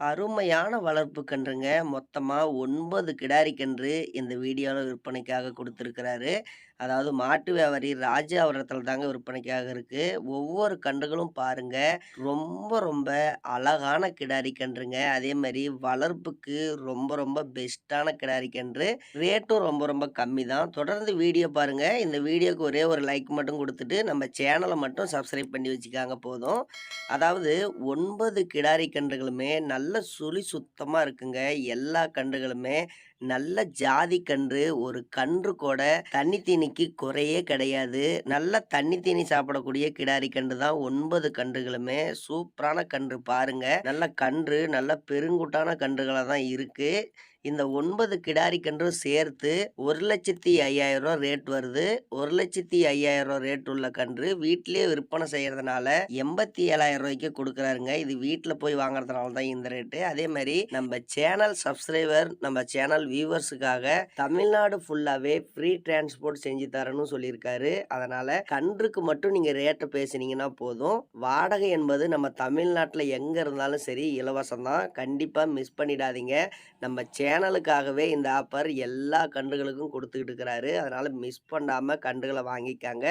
அருமையான வளர்ப்பு கன்றுங்க. மொத்தமாக ஒன்பது கிடாரி கன்று இந்த வீடியோவில் விற்பனைக்காக கொடுத்துருக்கிறாரு அதாவது மாட்டு வியாபாரி ராஜா அவரத்தில் தாங்க விற்பனைக்காக இருக்குது ஒவ்வொரு கன்றுகளும் பாருங்க, ரொம்ப ரொம்ப அழகான கிடாரி கன்றுங்க. அதே மாதிரி வளர்ப்புக்கு ரொம்ப ரொம்ப பெஸ்ட்டான கிடாரி கன்று. ரேட்டும் ரொம்ப ரொம்ப கம்மி தான். தொடர்ந்து வீடியோ பாருங்க. இந்த வீடியோக்கு ஒரே ஒரு லைக் மட்டும் கொடுத்துட்டு நம்ம சேனலை மட்டும் சப்ஸ்கிரைப் பண்ணி வச்சுக்காங்க போதும். அதாவது ஒன்பது கிடாரி கன்றுகளுமே நல்ல சுழி சுத்தமாக இருக்குங்க. எல்லா கன்றுகளுமே நல்ல ஜாதி கன்று. ஒரு கன்று கூட தண்ணி தீனிக்கு குறையே கிடையாது. நல்ல தண்ணி தீனி சாப்பிடக்கூடிய கிடாரி கன்று தான் ஒன்பது கன்றுகளுமே. சூப்பரான கன்று பாருங்க. நல்ல கன்று, நல்ல பெருங்குட்டான கன்றுகளாக தான் இருக்குது இந்த ஒன்பது கிடாரி கன்றும் சேர்த்து லட்சத்தி 1,05,000 ரேட் வருது. ஒரு லட்சத்தி ஐயாயிரம் ரூபா ரேட் உள்ள கன்று வீட்டிலேயே விற்பனை செய்யறதுனால ரூ. 87,000க்கு குடுக்குறாருங்க. இது வீட்டில் போய் வாங்குறதுனால தான் இந்த ரேட்டு. அதே மாதிரி நம்ம சேனல் சப்ஸ்கிரைபர், நம்ம சேனல் வியூவர்ஸுக்காக தமிழ்நாடு ஃபுல்லாகவே ஃப்ரீ டிரான்ஸ்போர்ட் செஞ்சு தரணும்னு சொல்லியிருக்காரு. அதனால கன்றுக்கு மட்டும் நீங்கள் ரேட்டை பேசுனீங்கன்னா போதும். வாடகை என்பது நம்ம தமிழ்நாட்டில் எங்கே இருந்தாலும் சரி இலவசம் தான். கண்டிப்பாக மிஸ் பண்ணிடாதீங்க. நம்ம சேனலுக்காகவே இந்த ஆஃபர் எல்லா கன்றுகளுக்கும் கொடுத்துக்கிட்டு இருக்கிறாரு. அதனால் மிஸ் பண்ணாமல் கன்றுகளை வாங்கிக்காங்க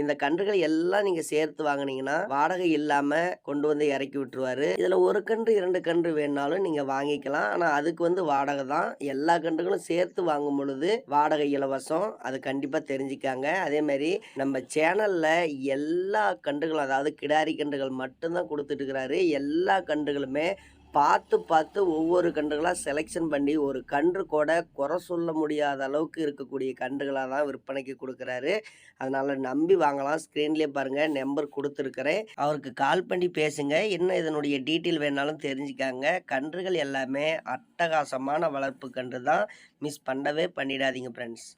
இந்த கன்றுகள் எல்லாம் நீங்கள் சேர்த்து வாங்குனீங்கன்னா, வாடகை இல்லாமல் கொண்டு வந்து இறக்கி விட்டுருவாரு. இதில் ஒரு கன்று, இரண்டு கன்று வேணாலும் நீங்கள் வாங்கிக்கலாம். ஆனால் அதுக்கு வந்து வாடகை தான். எல்லா கன்றுகளும் சேர்த்து வாங்கும் பொழுது வாடகை இலவசம். அது கண்டிப்பாக தெரிஞ்சுக்காங்க அதேமாரி நம்ம சேனலில் எல்லா கன்றுகளும் அதாவது கிடாரி கன்றுகள் மட்டும்தான் கொடுத்துட்டு இருக்கிறாரு. எல்லா கன்றுகளுமே பார்த்து பார்த்து ஒவ்வொரு கன்றுகளாக செலெக்ஷன் பண்ணி ஒரு கன்று கூட குறை சொல்ல முடியாத அளவுக்கு இருக்கக்கூடிய கன்றுகளாக தான் விற்பனைக்கு கொடுக்குறாரு அதனால் நம்பி வாங்கலாம். ஸ்க்ரீன்லேயே பாருங்கள் நம்பர் கொடுத்துருக்குறேன் அவருக்கு கால் பண்ணி பேசுங்க. இன்னும் இதனுடைய டீட்டெயில் வேணாலும் தெரிஞ்சுக்காங்க கன்றுகள் எல்லாமே அட்டகாசமான வளர்ப்பு கன்று தான். மிஸ் பண்ணவே பண்ணிடாதீங்க ஃப்ரெண்ட்ஸ்